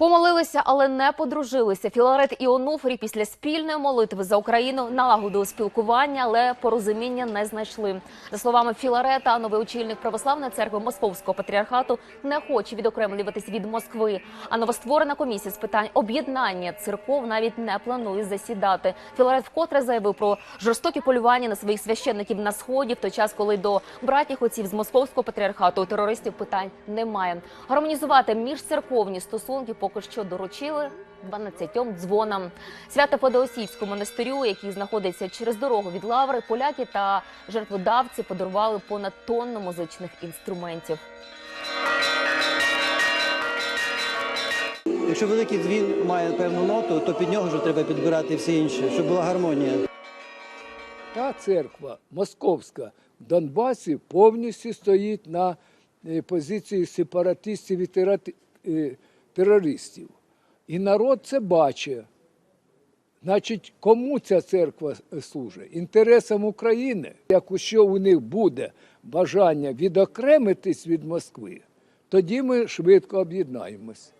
Помолилися, але не подружилися. Філарет і Онуфрій після спільної молитви за Україну налагодили спілкування, але порозуміння не знайшли. За словами Філарета, новий очільник православної церкви Московського патріархату не хоче відокремлюватись від Москви. А новостворена комісія з питань об'єднання церков навіть не планує засідати. Філарет вкотре заявив про жорстокі полювання на своїх священників на сході, в той час, коли до братніх отців з московського патріархату терористів питань немає. Гармонізувати міжцерковні стосунки поки що доручили 12 дзвонам. Свято Федосійську монастирю, який знаходиться через дорогу від лаври, поляки та жертводавці подарували понад тонну музичних інструментів. Якщо великий дзвін має певну ноту, то під нього вже треба підбирати всі інші, щоб була гармонія. Та церква московська в Донбасі повністю стоїть на е, позиції сепаратистів і е, терористів. І народ це бачить. Значить, кому ця церква служить? Інтересам України. Якщо у них буде бажання відокремитись від Москви, тоді ми швидко об'єднаємось.